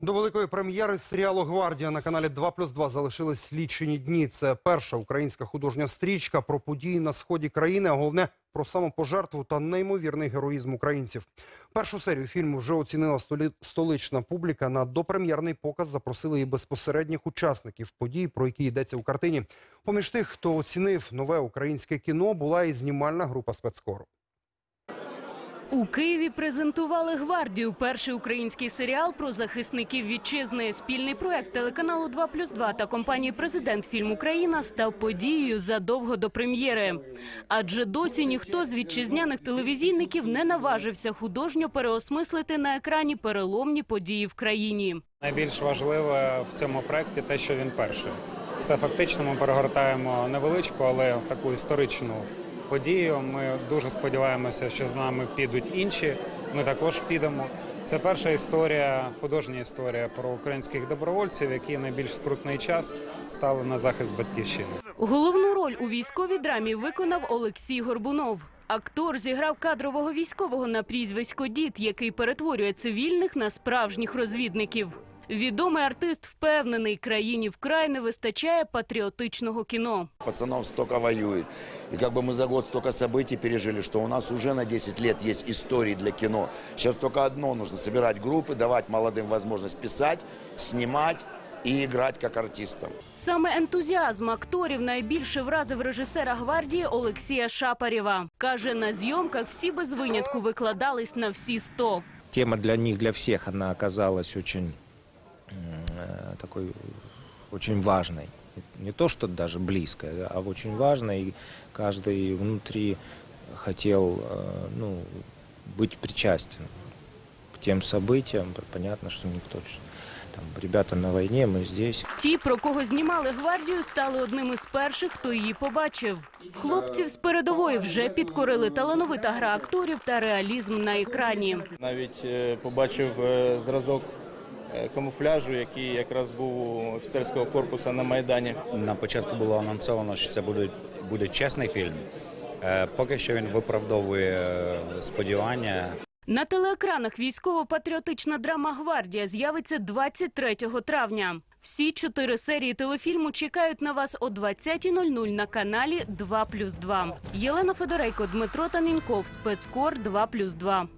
До великої прем'єри серіалу Гвардія на каналі 2 плюс 2 залишились лічені дні. Це перша українська художня стрічка про події на сході країни, а головне про самопожертву та неймовірний героїзм українців. Першу серію фільму вже оцінила столична публіка. На допрем'єрний показ запросили і безпосередніх учасників подій, про які йдеться у картині. Поміж тих, хто оцінив нове українське кіно, була і знімальна група спецкору. У Києві презентували гвардію. Перший український серіал про захисників вітчизни. Спільний проект телеканалу 2 плюс 2 та компанії Президент Фільм Україна став подією задовго до прем'єри. Адже досі ніхто з вітчизняних телевізійників не наважився художньо переосмислити на екрані переломні події в країні. Найбільш важливе в цьому проєкті те, що він перший. Це фактично ми перегортаємо невеличку, але таку історичну подію. Ми дуже сподіваємося, що з нами підуть інші. Ми також підемо. Це перша історія, художня історія про українських добровольців, які найбільш скрутний час стали на захист батьківщини. Головну роль у військовій драмі виконав Олексій Горбунов. Актор зіграв кадрового військового на прізвисько Дід, який перетворює цивільних на справжніх розвідників. Відомий артист впевнений, країні вкрай не вистачає патріотичного кіно. Пацанов столько воюет. И как бы мы за год столько событий пережили, что у нас уже на 10 лет есть истории для кино. Сейчас только одно нужно собирать группы, давать молодым возможность писать, снимать и играть как артистам. Саме ентузіазм акторів найбільше вразив режисера гвардії Олексія Шапарєва. Каже, на зйомках всі без винятку викладались на всі сто. тема для них, для всех, она оказалась очень м, э, такой, очень важной. Не то, что даже близкой, а очень важной. И каждый внутри хотел э, ну, быть причастен к тем событиям. Понятно, что никто... Там, ребята на войне, мы здесь. Ті, про кого знімали гвардію, стали одним із перших, хто її побачив. Хлопців з передової вже підкорили талановита гра акторів та реалізм на екрані. Навіть е, побачив е, зразок е, камуфляжу, який якраз був у офіцерського корпусу на Майдані. На початку було анонсовано, що це буде, буде чесний фільм. Е, Поки що він виправдовує е, сподівання. На телеекранах військово-патріотична драма Гвардія з'явиться 23 травня. Всі чотири серії телефільму чекають на вас о 20.00 на каналі 2+,2. Єлена Федорейко, Дмитро Таненьков, спецкор 2+,2.